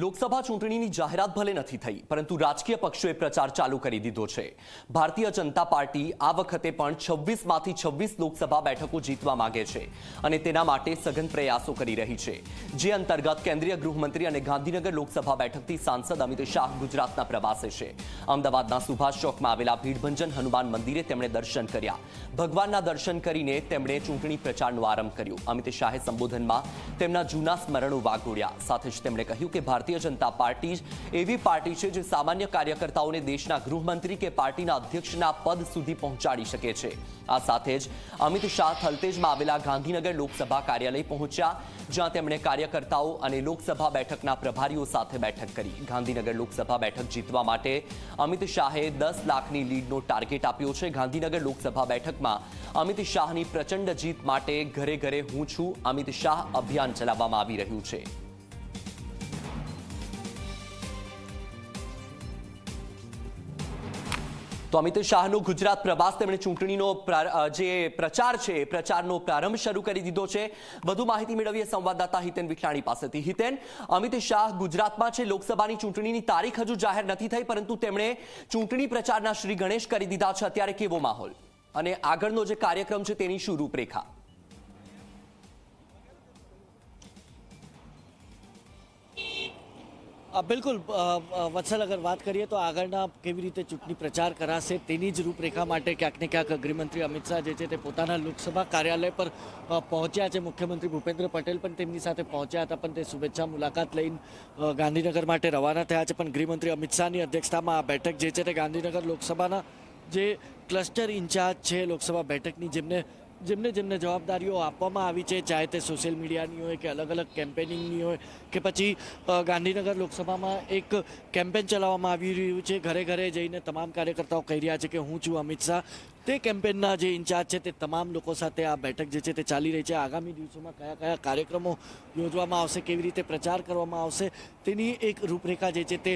લોકસભા ચૂંટણીની જાહેરાત ભલે નથી થઈ, પરંતુ રાજકીય પક્ષોએ પ્રચાર ચાલુ કરી દીધો છે. ભારતીય જનતા પાર્ટી આ વખતે પણ છવ્વીસમાંથી છવ્વીસ લોકસભા બેઠકો જીતવા માંગે છે અને તેના માટે સઘન પ્રયાસો કરી રહી છે. જે અંતર્ગત કેન્દ્રીય ગૃહમંત્રી અને ગાંધીનગર લોકસભા બેઠકથી સાંસદ અમિત શાહ ગુજરાતના પ્રવાસે છે. અમદાવાદના સુભાષ ચોકમાં આવેલા ભીડભંજન હનુમાન મંદિરે તેમણે દર્શન કર્યા. ભગવાનના દર્શન કરીને તેમણે ચૂંટણી પ્રચારનો આરંભ કર્યો. અમિત શાહે સંબોધનમાં તેમના જૂના સ્મરણો વાગોડ્યા સાથે જ તેમણે કહ્યું કે ભારતીય જનતા પાર્ટી એવી પાર્ટી છે જે સામાન્ય કાર્યકર્તાઓને દેશના ગૃહમંત્રી કે પાર્ટીના અધ્યક્ષના પદ સુધી પહોંચાડી શકે છે. આ સાથે જ અમિત શાહ થલતેજમાં આવેલા ગાંધીનગર લોકસભા કાર્યાલય પહોંચ્યા, જ્યાં તેમણે કાર્યકર્તાઓ અને લોકસભા બેઠકના પ્રભારીઓ સાથે બેઠક કરી. ગાંધીનગર લોકસભા બેઠક જીતવા માટે અમિત શાહે દસ લાખની લીડનો ટાર્ગેટ આપ્યો છે. ગાંધીનગર લોકસભા બેઠકમાં અમિત શાહની પ્રચંડ જીત માટે ઘરે ઘરે હું છું, અમિત શાહ અભિયાન ચલાવવામાં આવી રહ્યું છે. તો અમિત શાહનો ગુજરાત પ્રવાસ તેમણે ચૂંટણીનો જે પ્રચાર છે, એ પ્રચારનો પ્રારંભ શરૂ કરી દીધો છે. વધુ માહિતી મેળવીએ સંવાદદાતા હિતેન વિઠલાણી પાસેથી. હિતેન, અમિત શાહ ગુજરાતમાં છે. લોકસભાની ચૂંટણીની તારીખ હજુ જાહેર નથી થઈ, પરંતુ તેમણે ચૂંટણી પ્રચારના શ્રી ગણેશ કરી દીધા છે. અત્યારે કેવો માહોલ? અને આગળનો જે કાર્યક્રમ છે તેની શું રૂપરેખા? બિલકુલ વત્સલ અગર વાત કરીએ તો આગળના કેવી રીતે ચૂંટણી પ્રચાર કરાશે તેની જ રૂપરેખા માટે ક્યાંક ને ક્યાંક ગૃહમંત્રી અમિત શાહ જે છે તે પોતાના લોકસભા કાર્યાલય પર પહોંચ્યા છે. મુખ્યમંત્રી ભૂપેન્દ્ર પટેલ પણ તેમની સાથે પહોંચ્યા હતા, પણ તે શુભેચ્છા મુલાકાત લઈને ગાંધીનગર માટે રવાના થયા છે. પણ ગૃહમંત્રી અમિત શાહની અધ્યક્ષતામાં આ બેઠક જે છે તે ગાંધીનગર લોકસભાના જે ક્લસ્ટર ઇન્ચાર્જ છે લોકસભા બેઠકની, જેમને જેમને જેમને જવાબદારીઓ આપવામાં આવી છે, ચાહે તે સોશિયલ મીડિયાની હોય કે અલગ અલગ કેમ્પેનિંગની હોય કે પછી ગાંધીનગર લોકસભામાં એક કેમ્પેન ચલાવવામાં આવી રહ્યું છે. ઘરે ઘરે જઈને તમામ કાર્યકર્તાઓ કહી રહ્યા છે કે હું છું અમિત શાહ. તે કેમ્પેનના જે ઇન્ચાર્જ છે તે તમામ લોકો સાથે આ બેઠક જે છે તે ચાલી રહી છે. આગામી દિવસોમાં કયા કયા કાર્યક્રમો યોજવામાં આવશે, કેવી રીતે પ્રચાર કરવામાં આવશે, તેની એક રૂપરેખા જે છે તે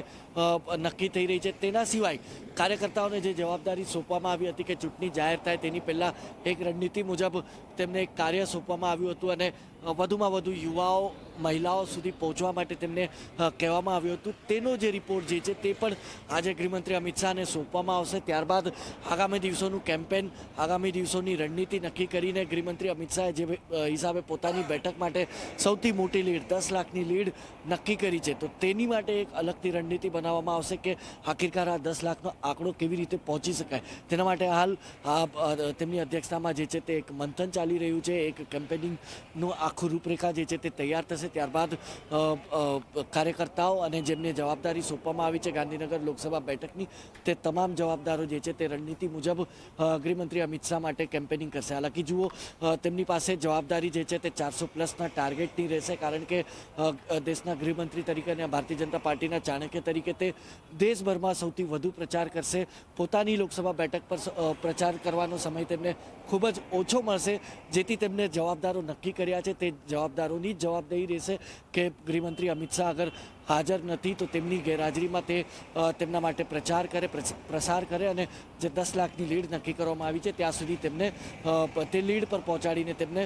નક્કી થઈ રહી છે. તેના સિવાય કાર્યકર્તાઓને જે જવાબદારી સોંપવામાં આવી હતી કે ચૂંટણી જાહેર થાય તેની પહેલાં એક રણનીતિ મુજબ તેમને એક કાર્ય સોંપવામાં આવ્યું હતું અને વધુમાં વધુ યુવાઓ, મહિલાઓ સુધી પહોંચવા માટે તેમને કહેવામાં આવ્યું હતું. તેનો જે રિપોર્ટ જે છે તે પણ આજે ગૃહમંત્રી અમિત શાહને સોંપવામાં આવશે. ત્યારબાદ આગામી દિવસોનું કેમ્પેન આગામી દિવસોની રણનીતિ નક્કી કરીને ગૃહમંત્રી અમિત શાહે જે હિસાબે પોતાની બેઠક માટે સૌથી મોટી લીડ, દસ લાખની લીડ નક્કી કરી છે. તો તેની માટે એક અલગથી રણનીતિ બનાવવામાં આવશે કે આખિરકાર આ દસ લાખનો આંકડો કેવી રીતે પહોંચી શકાય? તેના માટે હાલ તેમની અધ્યક્ષતામાં જે છે તે એક મંથન ચાલી રહ્યું છે. એક કેમ્પેનિંગનું આખું રૂપરેખા જે છે તે તૈયાર થશે. ત્યારબાદ કાર્યકર્તાઓ અને જેમને જવાબદારી સોંપવામાં આવી છે ગાંધીનગર લોકસભા બેઠકની, તે તમામ જવાબદારો જે છે તે રણનીતિ મુજબ ગૃહમંત્રી અમિત શાહ માટે કેમ્પેનિંગ કરશે. હાલાકી જુઓ તેમની પાસે જવાબદારી જે છે તે ચારસો પ્લસના ટાર્ગેટની રહેશે કારણ કે દેશના ગૃહમંત્રી તરીકે અને ભારતીય જનતા પાર્ટીના ચાણક્ય તરીકે તે દેશભરમાં સૌથી વધુ પ્રચાર કરશે. પોતાની લોકસભા બેઠક પર પ્રચાર કરવાનો સમય તેમને ખૂબ જ ઓછો મળશે, જેથી તેમને જવાબદારો નક્કી કર્યા છે. તે જવાબદારોની જ જવાબદારી રહેશે કે ગૃહમંત્રી અમિત શાહ અગર હાજર નથી તો તેમની ગેરહાજરીમાં તે તેમના માટે પ્રચાર કરે પ્રસાર કરે અને જે દસ લાખની લીડ નક્કી કરવામાં આવી છે ત્યાં સુધી તેમને તે લીડ પર પહોંચાડીને તેમને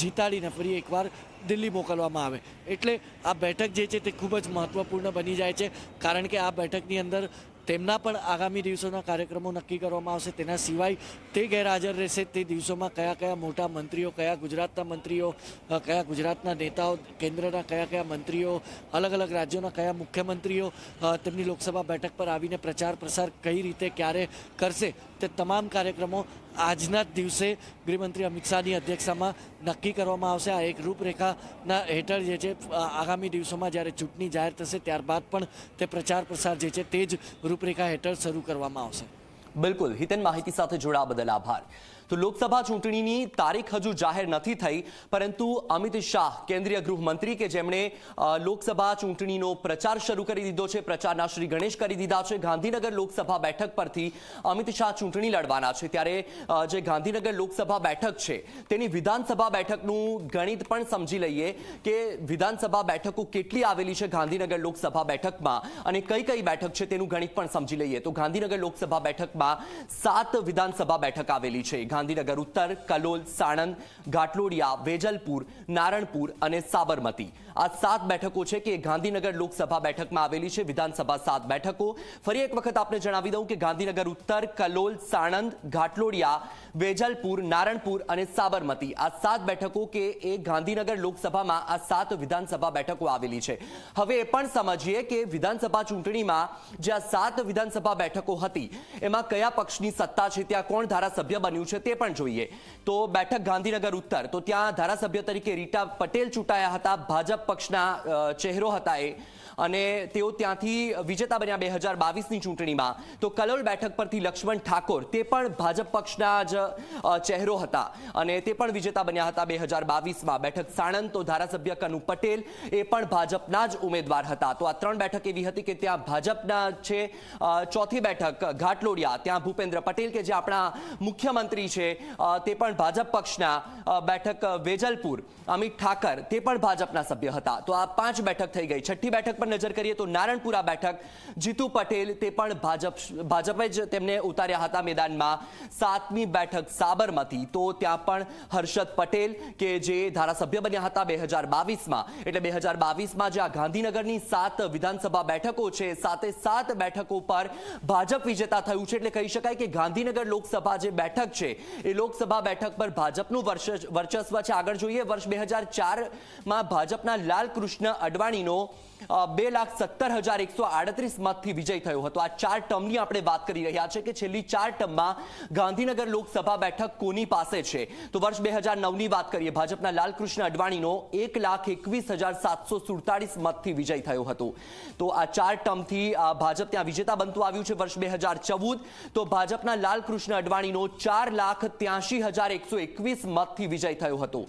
જીતાડીને ફરી એકવાર દિલ્હી મોકલવામાં આવે. એટલે આ બેઠક જે છે તે ખૂબ જ મહત્વપૂર્ણ બની જાય છે કારણ કે આ બેઠકની અંદર તેમના પણ આગામી દિવસોના કાર્યક્રમો નક્કી કરવામાં આવશે. તેના સિવાય તે ગેરહાજર રહેશે. તે દિવસોમાં કયા કયા મોટા મંત્રીઓ, કયા ગુજરાતના મંત્રીઓ કયા ગુજરાતના નેતાઓ, કેન્દ્રના કયા કયા મંત્રીઓ અલગ અલગ રાજ્યોના કયા મુખ્યમંત્રીઓ તેમની લોકસભા બેઠક પર આવીને પ્રચાર પ્રસાર કઈ રીતે, ક્યારે કરશે? તે તમામ કાર્યક્રમો આજના જ દિવસે ગૃહમંત્રી અમિત શાહની અધ્યક્ષતામાં નક્કી કરવામાં આવશે. આ એક રૂપરેખાના હેઠળ જે છે આગામી દિવસોમાં જ્યારે ચૂંટણી જાહેર થશે ત્યારબાદ પણ તે પ્રચાર પ્રસાર જે છે તે જ રૂપરેખા હેઠળ શરૂ કરવામાં આવશે. બિલકુલ. હિતન માહિતી સાથે જોડાવા બદલ આભાર. તો લોકસભા ચૂંટણીની તારીખ હજુ જાહેર નથી થઈ, પરંતુ અમિત શાહ, કેન્દ્રીય ગૃહમંત્રી કે જેમણે લોકસભા ચૂંટણીનો પ્રચાર શરૂ કરી દીધો છે, પ્રચારના શ્રી ગણેશ કરી દીધા છે, ગાંધીનગર લોકસભા બેઠક પરથી અમિત શાહ ચૂંટણી લડવાના છે, ત્યારે જે ગાંધીનગર લોકસભા બેઠક છે, તેની વિધાનસભા બેઠકનું ગણિત પણ સમજી લઈએ કે વિધાનસભા બેઠકો કેટલી આવેલી છે ગાંધીનગર લોકસભા બેઠકમાં અને કઈ કઈ બેઠક છે તેનું ગણિત પણ સમજી લઈએ. તો ગાંધીનગર લોકસભા બેઠકમાં સાત વિધાનસભા બેઠક આવેલી છે. ગાંધીનગર, ઉત્તર, કલોલ, સાણંદ, ઘાટલોડિયા, વેજલપુર, નારણપુર અને સાબરમતી. આ સાત બેઠકો છે કે ગાંધીનગર લોકસભા બેઠકમાં આવેલી છે, વિધાનસભા સાત બેઠકો. ફરી એક વખત આપને જણાવી દઉં કે ગાંધીનગર, ઉત્તર, કલોલ, સાણંદ, ઘાટલોડિયા, વેજલપુર, નારણપુર અને સાબરમતી. આ સાત બેઠકો કે એ ગાંધીનગર લોકસભામાં આ સાત વિધાનસભા બેઠકો આવેલી છે. હવે એ પણ સમજીએ કે વિધાનસભા ચૂંટણીમાં જે આ સાત વિધાનસભા બેઠકો હતી, એમાં કયા પક્ષની સત્તા છે, ત્યાં કોણ ધારાસભ્ય બન્યું છે તે પણ જોઈએ. તો બેઠક ગાંધીનગર ઉત્તર. તો ત્યાં ધારાસભ્ય તરીકે રીટા પટેલ ચૂંટાયા હતા. ભાજપ પક્ષના ચહેરો હતા એ. અને તેઓ ત્યાંથી વિજેતા બન્યા બે હજાર બાવીસની ચૂંટણીમાં. તો કલોલ બેઠક પરથી લક્ષ્મણ ઠાકોર, તે પણ ભાજપ પક્ષના જ ચહેરો હતા. અને તે પણ વિજેતા બન્યા હતા બે હજાર બાવીસમાં. બેઠક સાણંદ, તો ધારાસભ્ય કનુ પટેલ, એ પણ ભાજપના જ ઉમેદવાર હતા. તો આ ત્રણ બેઠક એવી હતી કે ત્યાં ભાજપના છે ચોથી બેઠક, ઘાટલોડિયા, ત્યાં ભૂપેન્દ્ર પટેલ કે જે આપણા મુખ્યમંત્રી છે. તે પણ ભાજપ પક્ષના બેઠક વેજલપુર. અમિત ઠાકર, તે પણ ભાજપના સભ્ય હતા. તો આ પાંચ બેઠક થઈ ગઈ. છઠ્ઠી બેઠક પર નજર કરીએ તો નારણપુરા બેઠક, જીતુ પટેલ, તે પણ ભાજપ, ભાજપે જ તેમને ઉતાર્યા હતા મેદાનમાં. સાતમી બેઠક સાબરમતી. તો ત્યાં પણ હર્ષદ પટેલ કે જે ધારાસભ્ય બન્યા હતા બે હજાર બાવીસમાં. એટલે બે હજાર બાવીસમાં જે આ ગાંધીનગરની સાત વિધાનસભા બેઠકો છે, સાતે સાત બેઠકો પર ભાજપ વિજેતા થયું છે. એટલે કહી શકાય કે ગાંધીનગર લોકસભા જે બેઠક છે એ લોકસભા બેઠક પર ભાજપનું વર્ચસ્વ છે. આગળ જોઈએ, વર્ષ બે હજાર ભાજપના લાલકૃષ્ણ અડવાણીનો બે લાખ સત્તર હજાર એકસો આડત્રીસ મતથી વિજય થયો હતો. આ ચાર ટર્મની આપણે વાત કરી રહ્યા છે કે છેલ્લી ચાર ટર્મમાં ગાંધીનગર લોકસભા બેઠક કોની પાસે છે? તો વર્ષ બે હજાર વાત કરીએ. ભાજપના લાલકૃષ્ણ અડવાણીનો એક લાખ એકવીસ હજાર સાતસો સુડતાલીસ મતથી વિજય થયો હતો. તો આ ચાર ટર્મથી ભાજપ ત્યાં વિજેતા બનતું આવ્યું છે વર્ષ બે હજાર ચૌદ. તો ભાજપના લાલકૃષ્ણ અડવાણીનો ચાર લાખ ત્યાસી હજાર એકસો એકવીસ મતથી વિજય થયો હતો.